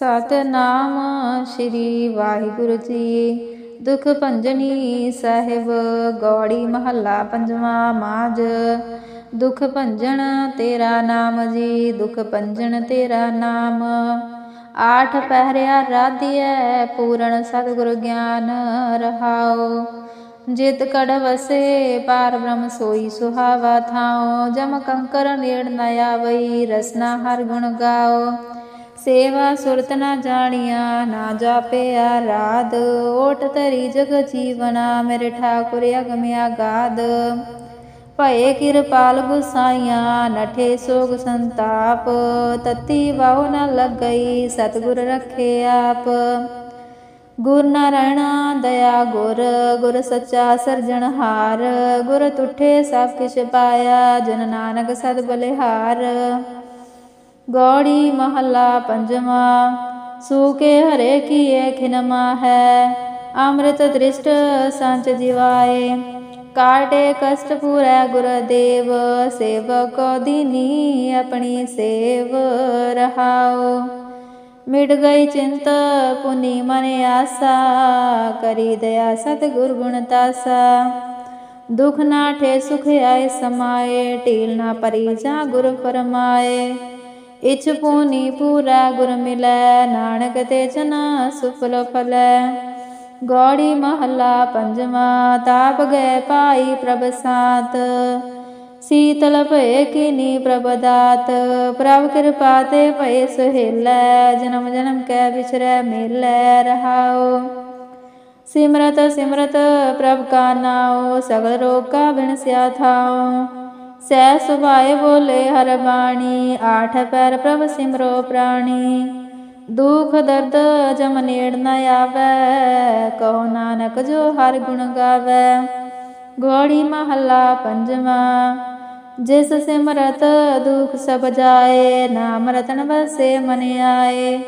ਸਤਨਾਮ ਸ੍ਰੀ ਵਾਹਿਗੁਰੂ ਜੀ। ਦੁਖ ਭੰਜਨੀ ਸਾਹਿਬ, ਗੌੜੀ ਮਹੱਲਾ ਪੰਜਵਾਂ ਮਾਝ। ਦੁਖ ਭੰਜਨ ਤੇਰਾ ਨਾਮ ਜੀ, ਦੁਖ ਭੰਜਨ ਤੇਰਾ ਨਾਮ। ਆਠ ਪਹਿਰਿਆ ਰਾਧਿਐ, ਪੂਰਨ ਸਤਿਗੁਰ ਗਿਆਨ ਰਹਾਓ ਜਿਤ ਕੜ ਵਸੇ, ਪਾਰ ਬ੍ਰਹਮ ਸੋਈ ਸੁਹਾਵਾ ਥਾਓ ਜਮ ਕੰਕਰ ਨੇੜ ਨ ਆਵਈ, ਰਸਨਾ ਹਰ ਗੁਣ ਗਾਓ ਸੇਵਾ ਸੁਰਤ ਨਾ ਜਾਣੀਆ, ਨਾ ਜਾਪਿਆ ਰਾਧ ਓਟ ਤਰੀ ਜਗ ਜੀਵਨਾ, ਮੇਰੇ ਠਾਕੁਰ ਅਗਮਿਆ ਗਾਦ। ਭਏ ਕਿਰਪਾਲ ਗੁਸਾਈਆਂ, ਨਠੇ ਸੋਗ ਸੰਤਾਪ। ਤਤੀ ਵਾਹੁ ਨ ਲੱਗਈ, ਸਤਿਗੁਰ ਰੱਖੇ ਆਪ। ਗੁਰ ਨਾਰਾਇਣਾ, ਦਇਆ ਗੁਰ ਗੁਰ ਸੱਚਾ ਸਰਜਣਹਾਰ ਗੁਰ ਤੁਠੇ ਸਭ ਕਿਛ ਪਾਇਆ, ਜਨ ਨਾਨਕ ਸਦ ਬਲਿਹਾਰ। ਗੌੜੀ ਮਹੱਲਾ ਪੰਜਵਾਂ, ਸੂਕੇ ਹਰੇ ਕੀਏ ਖਿਨਮਾ ਹੈ, ਅੰਮ੍ਰਿਤ ਦ੍ਰਿਸ਼ਟ ਸੰਚ ਜਿਵਾਏ, ਕਾਟੇ ਕਸ਼ਟ ਪੂਰੈ ਗੁਰਦੇਵ, ਸੇਵਕ ਦੀਨੀ ਆਪਣੀ ਸੇਵ ਰਹਾਓ ਮਿਟ ਗਈ ਚਿੰਤ ਪੁਨੀ ਮਨ ਆਸਾ, ਕਰੀ ਦਇਆ ਸਤਿਗੁਰ ਗੁਣ ਤਾਸਾ। ਦੁਖ ਨਾ ਠੇ ਸੁਖ ਆਏ ਸਮਾਏ, ਢੀਲ ਨਾ ਪਰੀ ਜਾ ਗੁਰ ਫਰਮਾਏ। ਇਛ ਪੂਨੀ ਪੂਰਾ ਗੁਰ ਮਿਲੈ, ਨਾਨਕ ਤੇ ਜਨਾ ਸੁਫਲ ਫਲੈ। ਗੌੜੀ ਮਹੱਲਾ ਪੰਜਵਾਂ, ਤਾਪ ਗਏ ਪਾਈ ਪ੍ਰਭ ਸਾਤ। ਸੀਤਲ ਭਏ ਕੀਨੀ ਪ੍ਰਭ ਦਾਤ, ਪ੍ਰਭ ਕਿਰਪਾ ਤੇ ਭਏ ਸੁਹੇਲੈ, ਜਨਮ ਜਨਮ ਕੈ ਵਿਚਰੈ ਮੇਲੈ ਰਹਾਓ ਸਿਮਰਤ ਸਿਮਰਤ ਪ੍ਰਭ ਕਾ ਨਾਉ, ਸਗਲ ਰੋਗ ਕਾ ਬਿਨਸਿਆ ਥਾਉ। ਸਹਿ ਸੁਭਾਏ ਬੋਲੇ ਹਰ ਬਾਣੀ, ਆਠ ਪੈਰ ਪ੍ਰਭ ਸਿਮਰੋ ਪ੍ਰਾਣੀ। ਦੁਖ ਦਰਦ ਜਮ ਨੇੜ ਨ ਆਵੈ, ਕਹੋ ਨਾਨਕ ਜੋ ਹਰ ਗੁਣ ਗਾਵੈ। ਗੋੜੀ ਮਹੱਲਾ ਪੰਜਵਾਂ, ਜਿਸ ਸਿਮਰਤ ਦੁਖ ਸਭ ਜਾਏ, ਨਾਮ ਰਤਨ ਵਸੇ ਮਨ ਆਏ।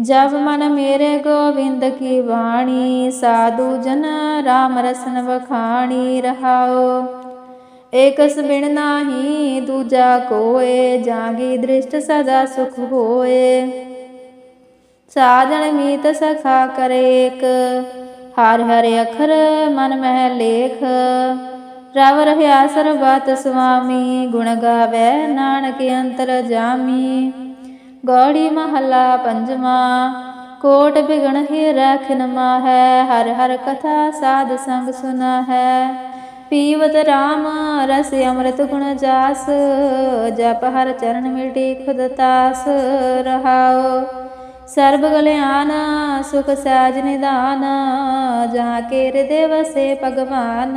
ਜਬ ਮਨ ਮੇਰੇ ਗੋਵਿੰਦ ਕੀ ਬਾਣੀ, ਸਾਧੂ ਜਨ ਰਾਮ ਰਸਨ ਵਖਾਣੀ ਰਹਾਓ। ਏਕਸ ਬਿਨ ਨਾਹੀ, ਦੂਜਾ ਕੋਏ, ਜਾਂਗੀ ਦ੍ਰਿਸ਼ਟ ਸਦਾ ਸੁਖ ਹੋਏ। ਸਾਜਣ ਮੀਤ ਸਖਾ ਕਰੇਕ, ਹਰ ਹਰ ਅਖਰ ਮਨ ਮਹਿ ਲੇਖ। ਰਵ ਰਹਿਆ ਸਰਬਤ ਸੁਆਮੀ, ਗੁਣ ਗਾਵੇ ਨਾਨਕ ਅੰਤਰ ਜਾਮੀ। ਗੌੜੀ ਮਹੱਲਾ ਪੰਜਵਾਂ, ਕੋਟ ਬਿਗਣ ਹੀ ਰਖਨ ਮਾਹੈ ਹਰ ਹਰ ਕਥਾ ਸਾਧ ਸੰਗ ਸੁਨਾ ਹੈ ਪੀਵਤ ਰਾਮ, ਰਸ ਅੰਮ੍ਰਿਤ ਗੁਣ ਜਾਸ, ਜਪ ਹਰ ਚਰਨ ਮਿਟੀ ਖੁਦ ਤਾਸ ਰਹਾਓ ਸਰਬ ਗਲਿਆਨ ਸੁਖ ਸਾਜ ਨਿਦਾਨ ਜਾਂ ਕੇ ਹਿਰਦੇ ਵਸੇ ਭਗਵਾਨ।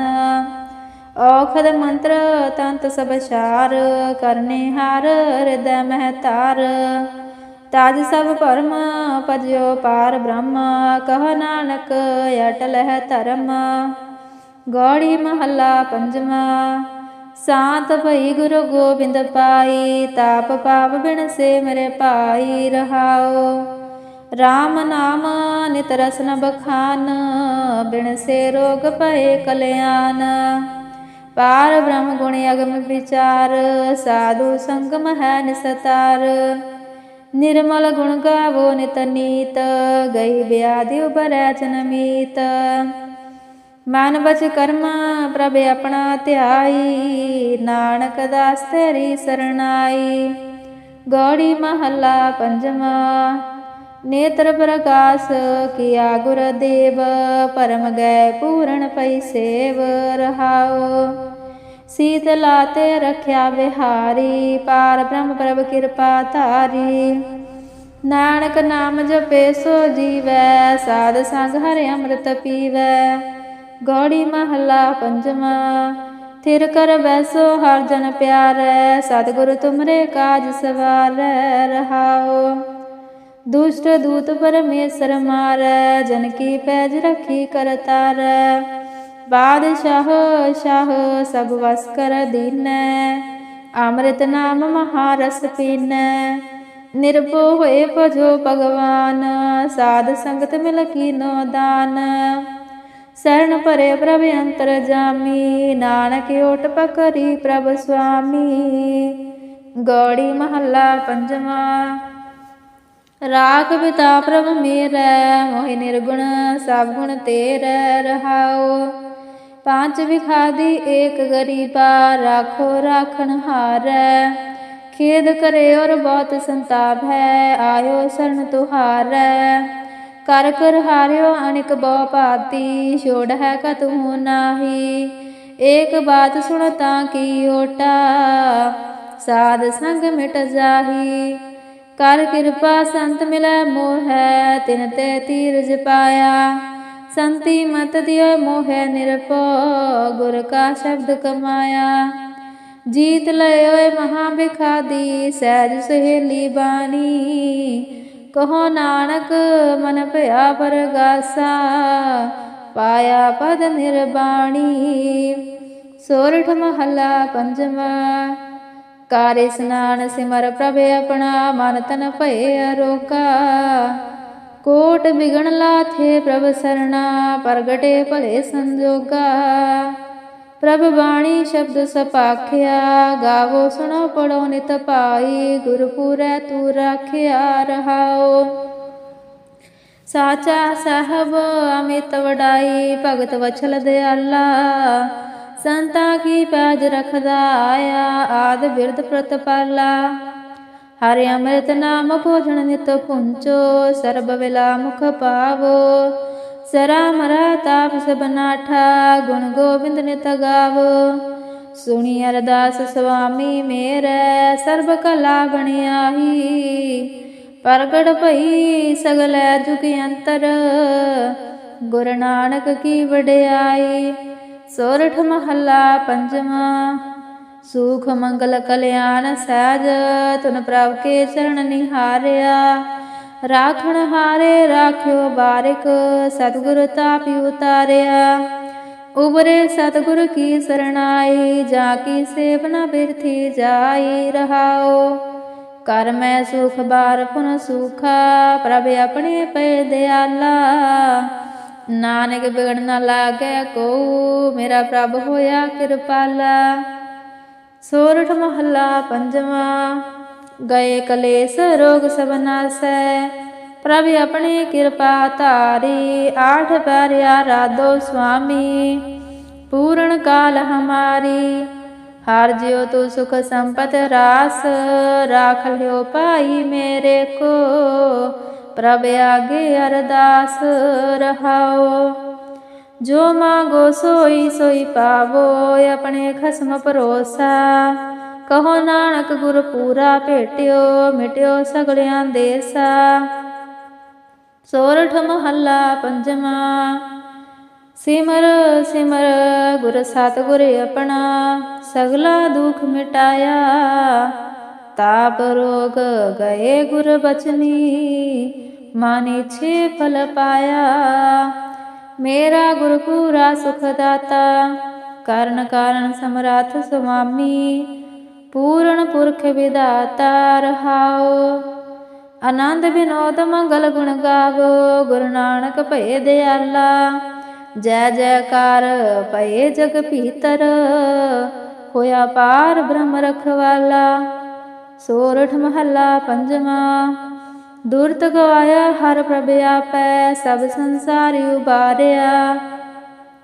ਔਖਦ ਮੰਤਰ ਤੰਤ ਸਭ ਸਾਰ ਕਰਨੇ ਹਾਰ ਹਿਰਦੈ ਮਹਤਾਰ ਤਾਜ ਸਭ ਪਰਮ ਪਜਿਓ ਪਾਰ ਬ੍ਰਹਮ, ਕਹ ਨਾਨਕ ਅਟਲ ਹੈ ਧਰਮ। ਗੌੜੀ ਮਹੱਲਾ ਪੰਜਵਾਂ। ਸਾਤ ਭਈ ਗੁਰੂ ਗੋਬਿੰਦ ਪਾਈ, ਤਾਪ ਪਾਪ ਬਿਨ ਸੇ ਮੇਰੇ ਪਾਈ ਰਹਾਓ RAM ਨਾਮ ਨਿਤ ਰਸਨ ਬਖਾਨ, ਬਿਨ ਸੇ ਰੋਗ ਪਏ ਕਲਿਆਣ। ਪਾਰ ਬ੍ਰਹਮ ਗੁਣ ਅਗਮ ਵਿਚਾਰ, ਸਾਧੂ ਸੰਗਮ ਹੈ ਨਿਸਤਾਰ। ਨਿਰਮਲ ਗੁਣ ਗਾਵੋ ਨਿਤ ਨੀਤ, ਗਈ ਬਿਆਦਿ ਉਬਰੈ ਜਨਮੀਤ ਮਨ ਬਚ ਕਰਮਾ ਪ੍ਰਭ ਆਪਣਾ ਧਿਆਈ, ਨਾਨਕ ਦਾਸ ਤੇਰੀ ਸਰਣਾਈ। ਗੌੜੀ ਮਹੱਲਾ ਪੰਜਵਾਂ, ਨੇਤਰ ਪ੍ਰਕਾਸ਼ ਕੀਆ ਗੁਰ ਦੇਵ, ਪਰਮ ਗਏ ਪੂਰਨ ਪਈ ਸੇਵ ਰਹਾਓ ਸੀਤਲਾ ਤੇ ਰਖਿਆ ਵਿਹਾਰੀ, ਪਾਰ ਬ੍ਰਹਮ ਪ੍ਰਭ ਕਿਰਪਾ ਧਾਰੀ। ਨਾਨਕ ਨਾਮ ਜਪੇ ਸੋ ਜੀਵੈ, ਸਾਧ ਸੰਗ ਹਰਿ ਅੰਮ੍ਰਿਤ ਪੀਵੈ। ਗੌੜੀ ਮਹੱਲਾ ਪੰਜਵਾਂ। ਥਿਰ ਕਰ ਬੈਸੋ ਹਰ ਜਨ ਪਿਆਰੈ, ਸਤਿਗੁਰ ਤੁਮਰੇ ਕਾਜ ਸਵਾਰੈ ਰਹਾਓ ਦੁਸ਼ਟ ਦੂਤ ਪਰਮੇਸ਼ਰ ਮਾਰੈ, ਜਨ ਕੀ ਪੈਜ ਰੱਖੀ ਕਰਤਾਰੈ ਬਾਦਸ਼ਾਹ, ਸ਼ਾਹ ਸਭ ਵਸ ਕਰ ਦੀਨੈ, ਅੰਮ੍ਰਿਤ ਨਾਮ ਮਹਾਰਸ ਪੀਨੈ। ਨਿਰਭਉ ਹੋਏ ਭਜੋ ਭਗਵਾਨ, ਸਾਧ ਸੰਗਤ ਮਿਲ ਕੀਨੋ ਦਾਨ। ਸਰਣ ਭਰੇ ਪ੍ਰਭ ਅੰਤਰ ਜਾਮੀ ਨਾਨਕ ਓਟ ਪਕਰੀ ਪ੍ਰਭ ਸੁਆਮੀ ਗੌੜੀ ਮਹੱਲਾ ਪੰਜਵਾਂ ਰਾਖ ਪਿਤਾ ਪ੍ਰਭ ਮੇਰਾ ਮੋਹਿ ਨਿਰਗੁਣ ਸਭ ਗੁਣ ਤੇਰੈ ਰਹਾਓ ਪੰਜ ਵਿਖਾਦੀ ਏਕ ਗਰੀਬਾ ਰਾਖੋ ਰਾਖਣ ਹਾਰੈ ਖੇਦ ਕਰੇ ਔਰ ਬਹੁਤ ਸੰਤਾਪ ਹੈ ਆਇਓ ਸਰਨ ਤੁਹਾਰੈ ਕਰ ਕਰ ਹਾਰਿਓ ਅਨਿਕ ਬਹੁ ਭਾਤੀ, ਛੋੜ ਹੈ ਕਤੂ ਨਾਹੀ। ਏਕ ਬਾਤ ਸੁਣ ਤਾਂ ਕੀ ਓਟਾ, ਸਾਧ ਸੰਗ ਮਿਟ ਜਾਹੀ। ਕਰ ਕਿਰਪਾ ਸੰਤ ਮਿਲੈ ਮੋਹੈ ਤਿਨ ਤੇ ਤੀਰਜ ਪਾਇਆ। ਸੰਤੀ ਮਤ ਦਿਓ ਮੋਹੈ ਨਿਰਪੋ ਗੁਰ ਕਾ ਸ਼ਬਦ ਕਮਾਇਆ। ਜੀਤ ਲਇਓਏ ਮਹਾ ਬਿਖਾਦੀ ਸਹਿਜ ਸਹੇਲੀ ਬਾਣੀ। ਕਹੋ ਨਾਨਕ, ਮਨ ਭਇਆ ਪਰਗਾਸਾ, ਪਾਇਆ ਪਦ ਨਿਰਬਾਣੀ। ਸੋਰਠ ਮਹੱਲਾ ਪੰਜਵਾ, ਕਾਰ ਇਸਨਾਨ ਸਿਮਰ ਪ੍ਰਭ ਆਪਣਾ, ਮਨ ਤਨ ਭਏ ਅਰੋਕਾ। ਕੋਟ ਬਿਗਣ ਲਾਥੇ ਪ੍ਰਭ ਸਰਣਾ, ਪ੍ਰਗਟੇ ਭਲੇ ਸੰਜੋਗਾ। ਪ੍ਰਭ ਬਾਣੀ ਸ਼ਬਦ ਸਪਾਖਿਆ, ਗਾਵੋ ਸੁਣੋ ਪੜੋ ਨਿਤ ਪਾਈ ਗੁਰਪੂਰੈ ਤੂ ਰਾਖਿਆ ਰਹਾਓ। ਸਾਚਾ ਸਾਹਿਬ ਅਮਿਤ ਵਡਾਈ, ਭਗਤ ਵਛਲ ਦਿਆਲਾ, ਸੰਤਾ ਕੀ ਪੈਜ ਰਖਦਾ ਆਇਆ, ਆਦ ਬਿਰਧ ਪ੍ਰਤਪਾਲਾ। ਹਰਿ ਅੰਮ੍ਰਿਤ ਨਾਮ ਭੋਜਨ ਨਿਤ ਪੁੰਚੋ, ਸਰਬ ਵਿਲਾ ਮੁਖ ਪਾਵੋ। ਸਰਾ ਮਰਾ ਤਾਪ ਸਬਨਾਠਾ ਗੁਣ ਗੋਬਿੰਦ ਨਿਤ ਗਾਵੋ। ਸੁਣੀ ਅਰਦਾਸ ਸੁਆਮੀ ਮੇਰੇ, ਸਰਬ ਕਲਾ ਬਣਿਆਹੀ। ਪ੍ਰਗਟ ਭਈ ਸਗਲੇ ਜੁਗ ਅੰਤਰ। ਗੁਰ ਨਾਨਕ ਕੀ ਵਡਿਆਈ, ਸੋਰਠ ਮਹੱਲਾ ਪੰਜਵਾਂ। ਸੁਖ ਮੰਗਲ ਕਲਿਆਣ ਸਹਿਜ ਤੁਨ ਪ੍ਰਭ ਕੇ ਚਰਨ ਨਿਹਾਰਿਆ। ਰਾਖਣ ਹਾਰੇ ਰਾਖਿਓ ਬਾਰਿਕ, ਸਤਿਗੁਰ ਤਾਪਿ ਉਤਾਰਿਆ। ਉਬਰੇ ਸਤਿਗੁਰ ਕੀ ਸਰਣਾਈ, ਜਾ ਕੀ ਸੇਵਨਾ ਬਿਰਥੀ ਜਾਈ ਰਹਾਓ। ਕਰ ਮੈਂ ਸੁਖ ਬਾਰ ਪੁਨ ਸੁਖਾ, ਪ੍ਰਭ ਆਪਣੇ ਪੈ ਦਿਆਲਾ। ਨਾਨਕ ਬਿਗੜ ਨਾ ਲਾਗੇ ਕੋ ਮੇਰਾ ਪ੍ਰਭ ਹੋਇਆ ਕਿਰਪਾਲਾ। ਸੋਰਠ ਮਹੱਲਾ ਪੰਜਵਾਂ ਗਏ ਕਲੇਸ਼ ਰੋਗ ਸਭ ਨਾਸੈ। ਪ੍ਰਭ ਆਪਣੀ ਕਿਰਪਾ ਧਾਰੀ, ਆਠ ਪੈਰਿਆ ਰਾਧੋ ਸੁਆਮੀ। ਪੂਰਨ ਕਾਲ ਹਮਾਰੀ, ਹਰ ਜਿਉ ਤੂ ਸੁਖ ਸੰਪਤ ਰਾਸ। ਰਾਖ ਲਿਓ ਭਾਈ ਮੇਰੇ ਕੋ, ਪ੍ਰਭ ਆਗੇ ਅਰਦਾਸ ਰਹਾਓ। ਜੋ ਮਾਗੋ ਸੋਈ ਸੋਈ ਪਾਵੋ, ਆਪਣੇ ਖਸਮ ਪਰੋਸਾ ਕਹੋ ਨਾਨਕ ਗੁਰ ਪੂਰਾ ਭੇਟਿਓ, ਮਿਟਿਓ ਸਗਲਿਆਂ ਦੇਸਾ ਸੋਰਠ ਮਹੱਲਾ ਪੰਜਵਾਂ। ਸਿਮਰ ਸਿਮਰ ਗੁਰ ਸਤਿਗੁਰ ਆਪਣਾ, ਸਗਲਾ ਦੁਖ ਮਿਟਾਇਆ। ਤਾਪ ਰੋਗ ਗਏ ਗੁਰ ਬਚਨੀ, ਮਾਨੇ ਛੇ ਫਲ ਪਾਇਆ। ਮੇਰਾ ਗੁਰ ਪੂਰਾ ਸੁਖ ਦਾਤਾ, ਕਰਨ ਕਾਰਨ ਸਮਰਾਥ ਸੁਆਮੀ ਪੂਰਨ ਪੁਰਖ ਵਿਦਾਤਾ ਰਹਾਓ ਆਨੰਦ ਬਿਨੋਦ ਮੰਗਲ ਗੁਣ ਗਾਵੋ, ਗੁਰੂ ਨਾਨਕ ਭਏ ਦਿਆਲਾ। ਜੈ ਜੈਕਾਰ ਭਏ ਜਗ ਭੀਤਰ ਹੋਇਆ ਪਾਰ ਬ੍ਰਹਮ ਰਖਵਾਲਾ। ਸੋਰਠ ਮਹੱਲਾ ਪੰਜਵਾਂ, ਦੁਰਤ ਗਵਾਇਆ ਹਰ ਪ੍ਰਭ ਆਪੈ, ਸਭ ਸੰਸਾਰੀ ਉਬਾਰਿਆ।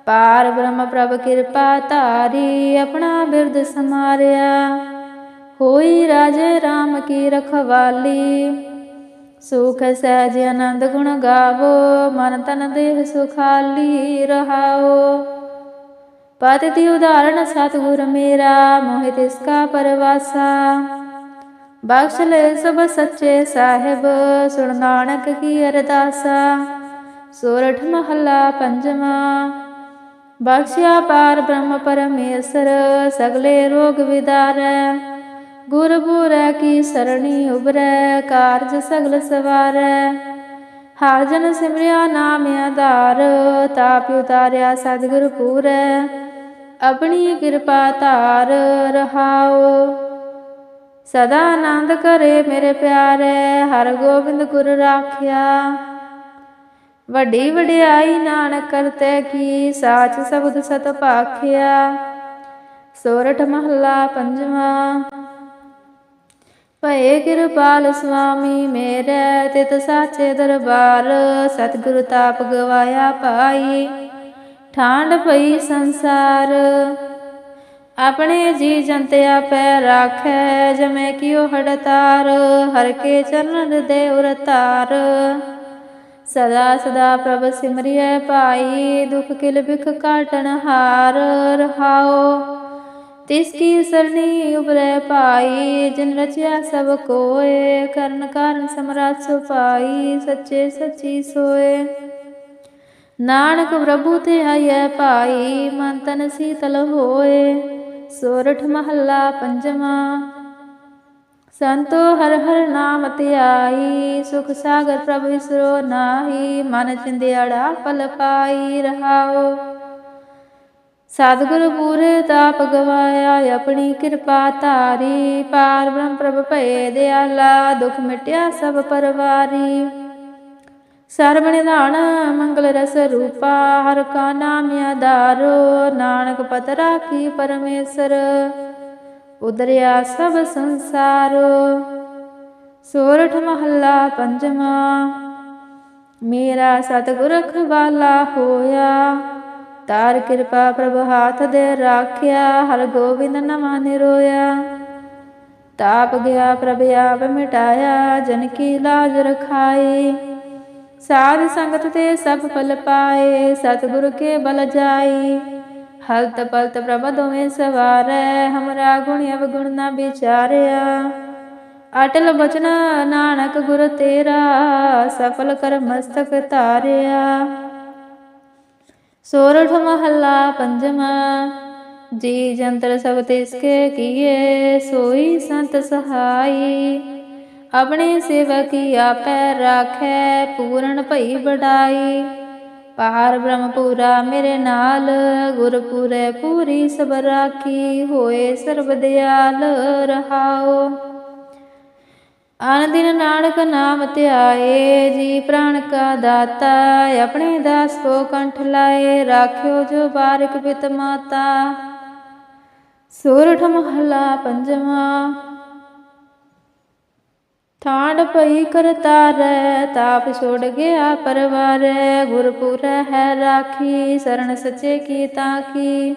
ਪਾਰ ਬ੍ਰਹਮ ਪ੍ਰਭ ਕਿਰਪਾ ਧਾਰੀ, ਆਪਣਾ ਬਿਰਦ ਸਮਾਰਿਆ। ਹੋਈ ਰਾਜੇ RAM ਕੀ ਰਖਵਾਲੀ। ਸੁਖ ਸਹਿਜ ਆਨੰਦ ਗੁਣ ਗਾਵੋ, ਮਨ ਤਨ ਦੇਹ ਸੁਖਾਲੀ ਰਹਾਓ। ਪਤਿ ਦੀ ਉਦਾਹਰਣ, ਸਤਿਗੁਰ ਮੇਰਾ ਮੋਹਿ ਤਿਸ ਕਾ ਪਰਵਾਸਾ। ਬਖਸ਼ ਲੈ ਸਭ ਸੱਚੇ ਸਾਹਿਬ, ਸੁਣ ਨਾਨਕ ਕੀ ਅਰਦਾਸਾ। ਸੋਰਠ ਮਹੱਲਾ ਪੰਜਵਾਂ, ਬਖਸ਼ਿਆ ਪਾਰ ਬ੍ਰਹਮ ਪਰਮੇਸ਼ਰ, ਸਗਲੇ ਰੋਗ ਵਿਦਾਰੈ। ਗੁਰ ਬੁਰੈ ਕੀ ਸਰਣੀ ਉਬਰੈ ਕਾਰਜ ਸਗਲ ਸਵਾਰੈ। ਹਰ ਜਨ ਸਿਮਰਿਆ ਨਾਮ ਆਧਾਰ ਤਾਪ ਉਤਾਰਿਆ ਸਤਿਗੁਰ ਪੂਰੈ। ਆਪਣੀ ਕਿਰਪਾ ਧਾਰ ਰਹਾਓ ਸਦਾ ਆਨੰਦ ਕਰੇ ਮੇਰੇ ਪਿਆਰੇ, ਹਰ ਗੋਬਿੰਦ ਗੁਰ ਰਾਖਿਆ। ਵੱਡੀ ਵਡਿਆਈ ਨਾਨਕ ਕਰਤੇ ਕੀ, ਸਾਚ ਸਬਦ ਸਤ ਭਾਖਿਆ। ਸੋਰਠ ਮਹੱਲਾ ਪੰਜਵਾਂ। ਭਏ ਕਿਰਪਾਲ ਸੁਆਮੀ ਮੇਰੇ ਤਿਤ ਸਾਚੇ ਦਰਬਾਰ, ਸਤਿਗੁਰ ਤਾਪ ਗਵਾਇਆ ਪਾਈ ਠਾਂਡ ਪਈ ਸੰਸਾਰ, ਆਪਣੇ ਜੀ ਜੰਤਿਆ ਪੈ ਰਾਖੈ, ਜਮੈ ਕਿਉ ਹੜਤਾਰ, ਹਰ ਕੇ ਚਰਨ ਦੇ ਉਰਤਾਰ ਸਦਾ ਸਦਾ ਪ੍ਰਭ ਸਿਮਰਿਐ ਭਾਈ, ਦੁਖ ਕਿਲ ਬਿਖ ਕਾਟਣ ਹਾਰ, ਰਹਾਓ। ਤਿਸ ਕੀ ਸਰਣੀ ਉਬਰੈ ਭਾਈ, ਜਿਨ ਰਚਿਆ ਸਭ ਕੋਏ, ਕਰਨ ਕਾਰਨ ਸਮਰਾਟ ਸੁਪਾਈ ਸੱਚੇ ਸੱਚੀ ਸੋਏ। ਨਾਨਕ ਪ੍ਰਭੂ ਤੇ ਆਇਐ ਭਾਈ, ਮਨ ਤਨ ਸੀਤਲ ਹੋਏ। ਸੋਰਠ ਮਹੱਲਾ ਪੰਜਵਾਂ, ਸੰਤੋ ਹਰ ਹਰ ਨਾਮ ਧਿਆਈ ਸੁਖ ਸਾਗਰ ਪ੍ਰਭ ਵਿਸਰੋ ਨਾਹੀ, ਮਨ ਚਿੰਦਿਆੜਾ ਪਲ ਪਾਈ ਰਹਾਓ। ਸਤਿਗੁਰ ਪੂਰੇ ਤਾਪ ਗਵਾਇਆ, ਆਪਣੀ ਕਿਰਪਾ ਧਾਰੀ। ਪਾਰ ਬ੍ਰਹਮ ਪ੍ਰਭ ਭਏ ਦਿਆਲਾ, ਦੁਖ ਮਿਟਿਆ ਸਭ ਪਰਵਾਰੀ। ਸਰਬ ਨਿਧਾਨ ਮੰਗਲ ਰਸ ਰੂਪਾ, ਹਰ ਕਾ ਨਾਮ ਆਧਾਰੋ। ਨਾਨਕ ਪਤ ਰਾਖੀ ਪਰਮੇਸ਼ਰ, ਉਦਰਿਆ ਸਭ ਸੰਸਾਰ। ਸੋਰਠ ਮਹੱਲਾ ਪੰਜਵਾਂ, ਮੇਰਾ ਸਤਿਗੁਰ ਰਖਵਾਲਾ ਹੋਇਆ। ਤਾਰ ਕਿਰਪਾ ਪ੍ਰਭ ਹਾਥ ਦੇ ਰਾਖਿਆ, ਹਰ ਗੋਬਿੰਦ ਨਵਾਂ ਨਿਰੋਇਆ। ਤਾਪ ਗਿਆ ਪ੍ਰਭ ਆਪ ਮਿਟਾਇਆ, ਜਨ ਕੀ ਲਾਜ ਰਖਾਈ ਸਾਧ ਸੰਗਤ ਤੇ ਸਭ ਫਲ ਪਾਏ, ਸਤਿਗੁਰ ਕੇ ਬਲ ਜਾਈ ਹਲਤ ਪਲਤ ਪ੍ਰਭ ਦੋਵੇਂ ਸਵਾਰੈ, ਹਮਰਾ ਗੁਣ ਅਵਗੁਣ ਨਾ ਵਿਚਾਰਿਆ। ਅਟਲ ਬਚਨ ਨਾਨਕ ਗੁਰ ਤੇਰਾ, ਸਫਲ ਕਰ ਮਸਤਕ ਧਾਰਿਆ। ਸੋਰਠ ਮਹੱਲਾ ਪੰਜਵਾਂ ਜੀ ਜੰਤਰ ਸਭ ਤਿਸ ਕੇ ਕੀਏ, ਸੋਈ ਸੰਤ ਸਹਾਈ। ਆਪਣੇ ਸੇਵਕੀ ਆਪੈ ਰਾਖੈ, ਪੂਰਨ ਭਈ ਬੜਾਈ ਪਾਰ ਬ੍ਰਹਮਪੂਰਾ ਮੇਰੇ ਨਾਲ, ਗੁਰ ਪੂਰੀ ਸਭ ਰਾਖੀ। ਹੋਏ ਸਰਬ ਦਿਆਲ ਰਹਾਓ ਆਨ ਦਿਨ ਨਾਨਕ ਨਾਮ ਧਿਆਏ, ਜੀ ਪ੍ਰਾਣ ਕਾ ਦਾਤਾ, ਆਪਣੇ ਦਾਸ ਕੋ ਕੰਠ ਲਾਏ, ਰਾਖਿਓ ਜੋ ਬਾਰਕ ਪਿਤ ਮਾਤਾ। ਸੂਰਠ ਮਹਲਾ ਪੰਜਵਾਂ। ਠਾਂਡ ਪਈ ਕਰਤਾਰੈ ਤਾਪ ਛੋੜ ਗਿਆ ਪਰਵਾਰੈ, ਗੁਰਪੂਰੈ ਹੈ ਰਾਖੀ, ਸਰਣ ਸੱਚੇ ਕੀ ਤਾਂ ਕੀ।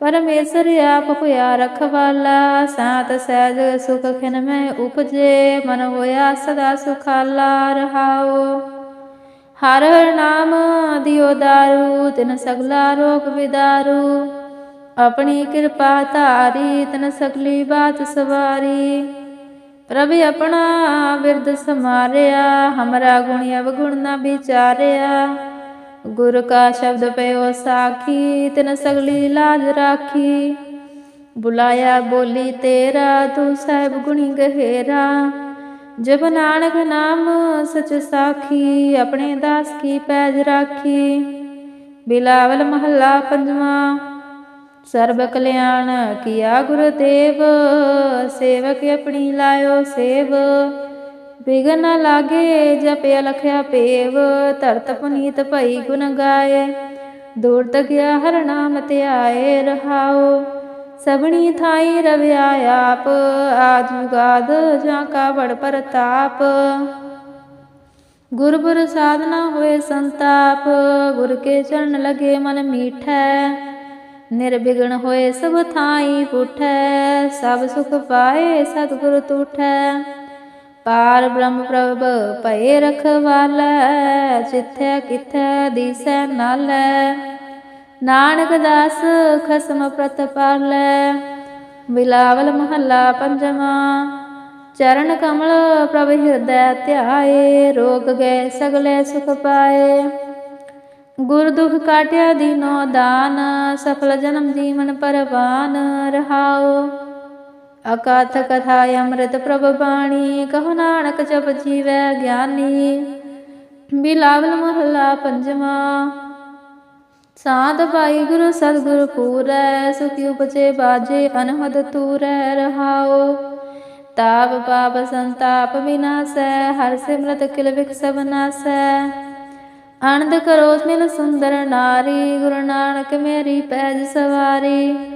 ਪਰਮੇਸ਼ਰ ਆਪ ਹੋਇਆ ਰਖਵਾਲਾ, ਸਾਤ ਸਹਿਜ ਸੁਖ ਖਿਨ ਮੈਂ ਉਪਜੇ, ਮਨ ਹੋਇਆ ਸਦਾ ਸੁਖਾਲਾ ਰਹਾਓ। ਹਰ ਹਰ ਨਾਮ ਦਿਓ ਦਾਰੂ, ਤਿਨ ਸਗਲਾ ਰੋਗ ਵਿਦਾਰੂ। ਆਪਣੀ ਕਿਰਪਾ ਧਾਰੀ, ਤਿਨ ਸਗਲੀ ਬਾਤ ਸਵਾਰੀ। ਪ੍ਰਭ ਆਪਣਾ ਬਿਰਦ ਸਮਾਰਿਆ, ਹਮਰਾ ਗੁਣ ਅਵਗੁਣ ਨਾ ਵਿਚਾਰਿਆ। ਗੁਰ ਕਾ ਸ਼ਬਦ ਪਇਓ ਸਾਖੀ, ਤਿਨ ਸਗਲੀ ਲਾਜ ਰਾਖੀ। ਬੁਲਾਇਆ ਬੋਲੀ ਤੇਰਾ, ਤੂੰ ਸਾਹਿਬ ਗੁਣੀ ਗਹਿਰਾ। ਜਬ ਨਾਨਕ ਨਾਮ ਸਚ ਸਾਖੀ, ਆਪਣੇ ਦਾਸ ਕੀ ਪੈਜ ਰਾਖੀ। ਬਿਲਾਵਲ ਮਹੱਲਾ ਪੰਜਵਾਂ, ਸਰਬ ਕਲਿਆਣ ਕੀਆ ਗੁਰਦੇਵ, ਸੇਵਕ ਆਪਣੀ ਲਾਇਓ ਸੇਵ। ਬਿਗਨ ਨ ਲਾਗੇ ਜਪਿ ਲਖਿਆ ਪੇਵ ਧਰਤ ਪੁਨੀਤ ਭਈ ਗੁਣ ਗਾਏ। ਦੂਰ ਤਕਿਆ ਹਰ ਨਾਮ ਧਿਆਏ ਰਹਾਓ। ਸਭਣੀ ਥਾਈ ਰਵਿਆ ਆਪ ਆਜ ਜੁਗਾਦ ਜਾਂ ਕਾ ਬੜ ਪ੍ਰਤਾਪ ਗੁਰਪੁਰ ਸਾਧਨਾ ਹੋਏ ਸੰਤਾਪ, ਗੁਰ ਕੇ ਚਰਨ ਲਗੇ ਮਨ ਮੀਠੈ। ਨਿਰਬਿਗਣ ਹੋਏ ਸਭ ਥਾਈ ਪੁੱਠੈ, ਸਭ ਸੁਖ ਪਾਏ ਸਤਿਗੁਰ ਤੂਠੈ। ਪਾਰ ਬ੍ਰਹਮ ਪ੍ਰਭ ਭਏ ਰਖਵਾਲੈ, ਜਿੱਥੈ ਕਿਥੈ ਦੀਸੈ ਨਾਲੈ। ਨਾਨਕ ਦਾਸ ਖਸਮ ਪ੍ਰਤਪਾਲੈ ਬਿਲਾਵਲ ਮਹੱਲਾ ਪੰਜਵਾਂ। ਚਰਨ ਕਮਲ ਪ੍ਰਭ ਹਿਰਦੈ ਧਿਆਏ, ਰੋਗ ਗਏ ਸਗਲੇ ਸੁਖ ਪਾਏ। ਗੁਰ ਦੁਖ ਕਾਟਿਆ ਦੀਨੋ ਦਾਨ, ਸਫਲ ਜਨਮ ਜੀਵਨ ਪਰਵਾਨ ਰਹਾਓ। ਅਕਾਥ ਕਥਾ ਅੰਮ੍ਰਿਤ ਪ੍ਰਭ ਬਾਣੀ, ਕਹੋ ਨਾਨਕ ਜਪ ਜੀਵੈ ਗਿਆਨੀ। ਬਿਲਾਵਲ ਮਹੱਲਾ ਪੰਜਵਾਂ, ਸਾਧ ਪਾਈ ਗੁਰੂ ਸਤਿਗੁਰ ਪੂਰੈ, ਸੁਖੀ ਉਪਜੇ ਬਾਜੇ ਅਨਹਦ ਤੂਰੈ ਰਹਾਓ ਤਾਪ ਪਾਪ ਸੰਤਾਪ ਵਿਨਾਸੈ, ਹਰ ਸਿਮਰਤ ਕਿਲ ਵਿਖ ਸਭ ਨਾਸੈ। ਆਨੰਦ ਕਰੋ ਮਿਲ ਸੁੰਦਰ ਨਾਰੀ, ਗੁਰੂ ਨਾਨਕ ਮੇਰੀ ਪੈਜ ਸਵਾਰੀ।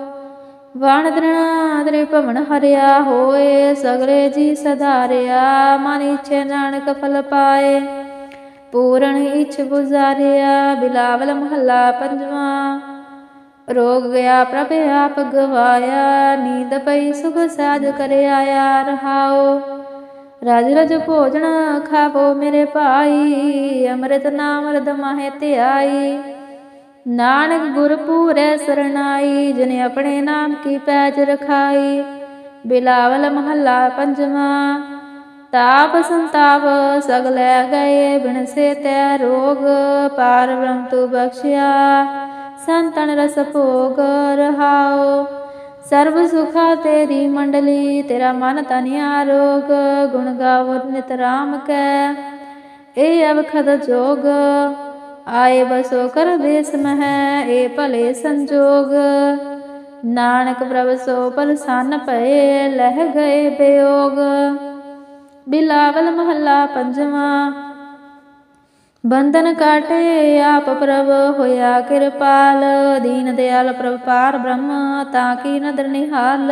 ਵਣ ਦਰਣਾ ਦਰੇ ਭਵਨ ਹਰਿਆ ਹੋਏ, ਸਗਲੇ ਜੀ ਸਧਾਰਿਆ, ਮਨ ਇਛੇ ਨਾਨਕ ਫਲ ਪਾਏ। ਪੂਰਨ ਇਛ ਗੁਜ਼ਾਰਿਆ, ਬਿਲਾਵਲ ਮਹੱਲਾ ਪੰਜਵਾਂ। ਰੋਗ ਗਿਆ ਪ੍ਰਭ ਆਪ ਗਵਾਇਆ, ਨੀਂਦ ਪਈ ਸੁਖ ਸਾਜ ਕਰ ਆਇਆ ਰਹਾਓ। ਰਾਜ ਰਜ ਭੋਜਨ ਖਾਵੋ ਮੇਰੇ ਭਾਈ, ਅੰਮ੍ਰਿਤ ਨਾਮ ਰਦ ਮਾਹੇ ਧਿਆਈ। ਨਾਨਕ ਗੁਰ ਪੂਰੈ ਸਰਣਾਈ, ਜਿਨੇ ਆਪਣੇ ਨਾਮ ਕੀ ਪੈਜ ਰਖਾਈ। ਬਿਲਾਵਲ ਮਹੱਲਾ ਪੰਜਵਾਂ, ਤਾਪ ਸੰਤਾਪ ਸਗਲੇ ਗਏ ਬਿਨ ਸੇ ਤੈ ਰੋਗ ਪਾਰ ਬ੍ਰਹਮ ਤੂ ਬਖਸ਼ਿਆ, ਸੰਤਨ ਰਸ ਭੋਗ ਰਹਾਓ ਸਰਬ ਸੁਖਾ ਤੇਰੀ ਮੰਡਲੀ, ਤੇਰਾ ਮਨ ਤਨ ਆਰੋਗ ਗੁਣ ਗਾਵੋ ਨਿਤ ਰਾਮ ਕੈ। ਇਹ ਅਵਖਦ ਜੋਗ ਆਏ ਬਸੋ ਕਰ ਦੇਸ ਮਹਿ, ਏ ਭਲੇ ਸੰਜੋਗ। ਨਾਨਕ ਪ੍ਰਭ ਸੋ ਪਰਸੰਨ ਭਏ, ਲਹਿ ਗਏ ਬਿਯੋਗ। ਬਿਲਾਵਲ ਮਹੱਲਾ ਪੰਜਵਾਂ, ਬੰਧਨ ਕਾਟੇ ਆਪ ਪ੍ਰਭ, ਹੋਇਆ ਕਿਰਪਾਲ। ਦੀਨ ਦਿਆਲ ਪ੍ਰਭ ਪਾਰ ਬ੍ਰਹਮ, ਤਾਂ ਕੀ ਨਦਰ ਨਿਹਾਲ।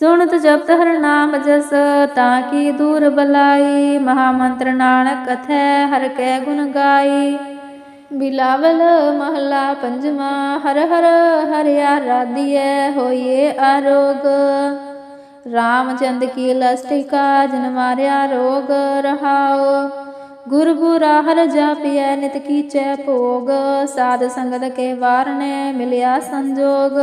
ਸੁਣਤ ਜਪਤ ਹਰ ਨਾਮ ਜਸ, ਤਾਂ ਕੀ ਦੂਰ ਬਲਾਈ? ਮਹਾ ਮੰਤਰ ਨਾਨਕ ਕਥੈ ਹਰ ਕੈ ਗੁਣ ਗਾਈ। ਬਿਲਾਵਲ ਮਹਲਾ ਪੰਜਵਾਂ, ਹਰ ਹਰ ਹਰਿਆ ਰਾਧੀਐ ਹੋਈਏ ਆਰੋਗ। ਰਾਮਚੰਦ ਕੀ ਲਸਟਿਕਾ ਜਨ ਮਾਰਿਆ ਰੋਗ ਰਹਾਓ ਗੁਰ ਬੁਰਾ ਹਰ ਜਾਪਿਐ, ਨਿਤ ਕੀਚੈ ਭੋਗ। ਸਾਧ ਸੰਗਤ ਕੇ ਵਾਰਨੇ, ਮਿਲਿਆ ਸੰਜੋਗ।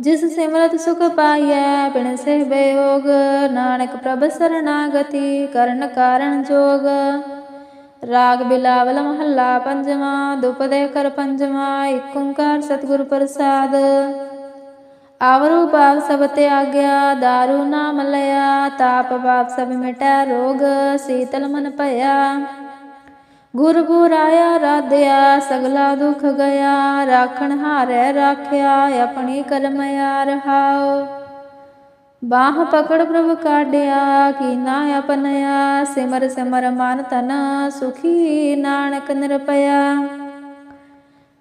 ਜਿਸ ਸਿਮਰਤ ਸੁਖ ਪਾਈਐ, ਬਿਨ ਸੇ ਬਯੋਗ ਨਾਨਕ ਪ੍ਰਭ ਸਰਨਾਗਤੀ ਕਰਨ ਕਾਰਣ ਜੋਗ। ਰਾਗ ਬਿਲਾਵਲ ਮਹੱਲਾ ਪੰਜਵਾਂ ਦੁਪਦੇ ਕਰ ਪੰਜਵਾਂ ਏਕ ਓੰਕਾਰ ਸਤਿਗੁਰ ਪ੍ਰਸਾਦ। ਆਵਰੂ ਪਾਪ ਸਭ ਤਿਆਗਿਆ, ਦਾਰੂ ਨਾਮ ਲਿਆ, ਤਾਪ ਪਾਪ ਸਭ ਮਿਟੈ ਰੋਗ, ਸੀਤਲ ਮਨ ਭਇਆ। ਗੁਰ ਗੁਰਾਇਆ ਰਾਧਿਆ, ਸਗਲਾ ਦੁਖ ਗਿਆ। ਰਾਖਣ ਹਾਰੈ ਰਾਖਿਆ, ਆਪਣੀ ਕਰਮਿਆ ਰਹਾਓ ਬਾਹ ਪਕੜ ਪ੍ਰਭ ਕਾਢਿਆ ਕੀਨਾ ਆਪਨਿਆ ਸਿਮਰ ਸਿਮਰ ਮਨ ਤਨ ਸੁਖੀ ਨਾਨਕ ਨਿਰਪਇਆ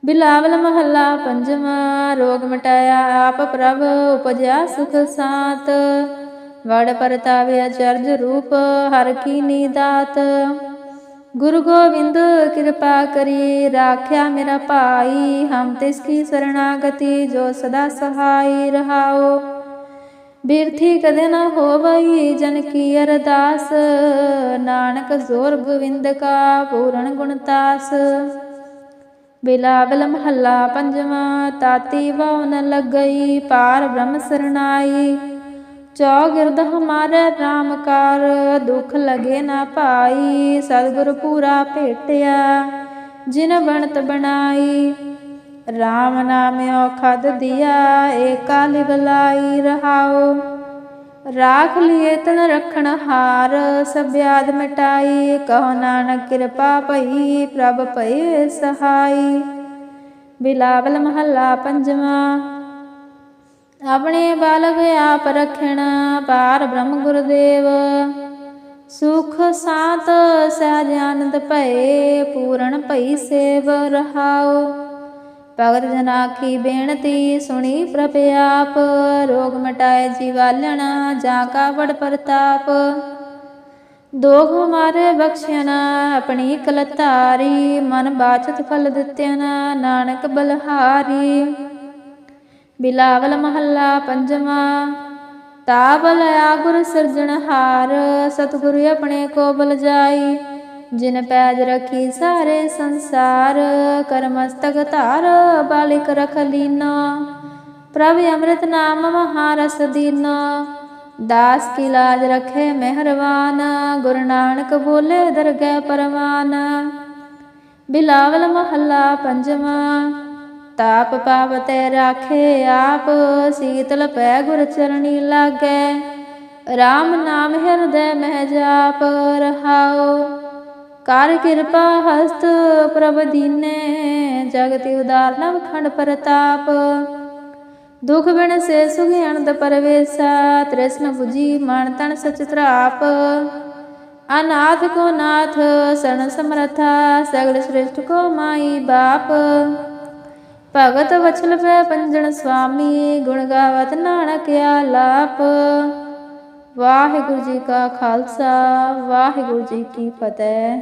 ਬਿਲਾਵਲ ਮਹੱਲਾ ਪੰਜਵਾਂ, ਰੋਗ ਮਟਾਇਆ ਆਪ ਪ੍ਰਭ, ਉਪਜਿਆ ਸੁਖ ਸਾਤ। ਵੜ ਪਰਤਾਵੇ ਅਚਰਜ ਰੂਪ, ਹਰ ਕੀ ਨੀਦਾਤ ਗੁਰੂ ਗੋਬਿੰਦ, ਕਿਰਪਾ ਕਰੀ ਰਾਖਿਆ ਮੇਰਾ ਭਾਈ। ਹਮ ਤਿਸ ਕੀ ਸਰਣਾਗਤੀ ਜੋ ਸਦਾ ਸਹਾਈ ਰਹਾਓ। ਬਿਰਥੀ ਕਦੇ ਨਾ ਹੋਵਈ ਜਨ ਕੀ ਅਰਦਾਸ। ਨਾਨਕ ਜ਼ੋਰ ਗੋਬਿੰਦ ਕਾ ਪੂਰਨ ਗੁਣਤਾਸ ਬਿਲਾਵਲ ਮਹੱਲਾ ਪੰਜਵਾਂ, ਤਾਤੀ ਵਾਉ ਨ ਲੱਗਈ, ਪਾਰ ਬ੍ਰਹਮ ਸਰਨਾਈ ਚੌਗਿਰਦ ਹਮਾਰੇ RAM ਕਾਰ, ਦੁਖ ਲਗੇ ਨਾ ਭਾਈ, ਸਤਿਗੁਰ ਪੂਰਾ ਭੇਟਿਆ, ਜਿਨ ਬਣਤ ਬਣਾਈ RAM ਨਾਮ ਔਖਦ ਦਿਆ, ਏਕਾ ਲਿਵਲਾਈ ਰਹਾਓ। ਰਾਖ ਲਿਏ ਤਨ ਰਖਣ ਹਾਰ ਸਭਿਆਦ ਮਿਟਾਈ, ਕਹੋ ਨਾਨਕ ਕਿਰਪਾ ਭਈ, ਪ੍ਰਭ ਭਏ ਸਹਾਈ। ਬਿਲਾਵਲ ਮਹੱਲਾ ਪੰਜਵਾਂ ਆਪਣੇ ਬਾਲਗ ਆਪ ਰਖਣ ਪਾਰ ਬ੍ਰਹਮ ਗੁਰਦੇਵ। ਸੁਖ ਸਾਤ ਸਹਿਜ ਆਨੰਦ ਭਏ, ਪੂਰਨ ਭਈ ਸੇਵ ਰਹਾਓ ਭਗਤ ਜਨਾ ਕੀ ਬੇਨਤੀ, ਸੁਣੀ ਪ੍ਰਭ ਆਪ। ਰੋਗ ਮਟਾਏ ਜੀਵਾਲਣ ਜਾਂ ਕਾ ਵੜ ਪ੍ਰਤਾਪ। ਦੋਖ ਮਾਰੇ ਬਖਸ਼ਣ, ਆਪਣੀ ਕਲਤਾਰੀ। ਮਨ ਬਾਚਤ ਫਲ ਦਿੱਤਿਨ ਨਾਨਕ ਬਲਹਾਰੀ। ਬਿਲਾਵਲ ਮਹੱਲਾ ਪੰਜਵਾਂ। ਤਾ ਬਲਿਆ ਗੁਰ ਸਿਰਜਣਹਾਰ ਸਤਿਗੁਰੂ ਆਪਣੇ ਕੋ ਬਲ ਜਾਈ। ਜਿਨ ਪੈਜ ਰਖੀ ਸਾਰੇ ਸੰਸਾਰ, ਕਰਮਸਤਕ ਧਾਰ, ਬਾਲਿਕ ਰਖ ਲੀਨਾ। ਪ੍ਰਭ ਅੰਮ੍ਰਿਤ ਨਾਮ ਮਹਾਰਸ ਦੀਨਾ। ਦਾਸ ਕੀ ਲਾਜ ਰਖੇ ਮਿਹਰਵਾਨ, ਗੁਰੂ ਨਾਨਕ ਬੋਲੇ ਦਰਗਹਿ ਪਰਵਾਨ। ਬਿਲਾਵਲ ਮਹੱਲਾ ਪੰਜਵਾਂ। ਤਾਪ ਪਾਪ ਤੇ ਰਾਖੇ ਆਪ, ਸੀਤਲ ਪੈ ਗੁਰ ਚਰਣੀ ਲਾਗੈ। RAM ਨਾਮ ਹਿਰਦੈ ਮਹਿ ਜਾਪ ਰਹਾਉ। ਕਰ ਕਿਰਪਾ ਹਸਤ ਪ੍ਰਭ ਦੀਨੇ, ਜਗਤਿ ਉਦਾਰ ਨਵ ਖੰਡ ਪ੍ਰਤਾਪ। ਦੁਖ ਬਿਨ ਸੇ ਸੁਖ ਅਨੰਦ ਪਰਵੇਸਾ, ਤ੍ਰਿਸ਼ਨ 부ਜੀ ਮਨ ਤਨ ਸਚ ਤਰਾਪ। ਅਨਾਥ ਕੋ ਨਾਥ, ਸਣ ਸਮਰਥਾ, ਸਗਲ ਸ੍ਰਿਸ਼ਟ ਕੋ ਮਾਈ ਬਾਪ। ਭਗਤ ਵਚਲ ਪੈ ਪੰਜਣ ਸੁਆਮੀ ਗੁਣ ਗਾਵਤ ਨਾਨਕ ਆਲਾਪ। ਵਾਹਿਗੁਰੂ ਜੀ ਕਾ ਖਾਲਸਾ, ਵਾਹਿਗੁਰੂ ਜੀ ਕੀ ਫਤਿਹ।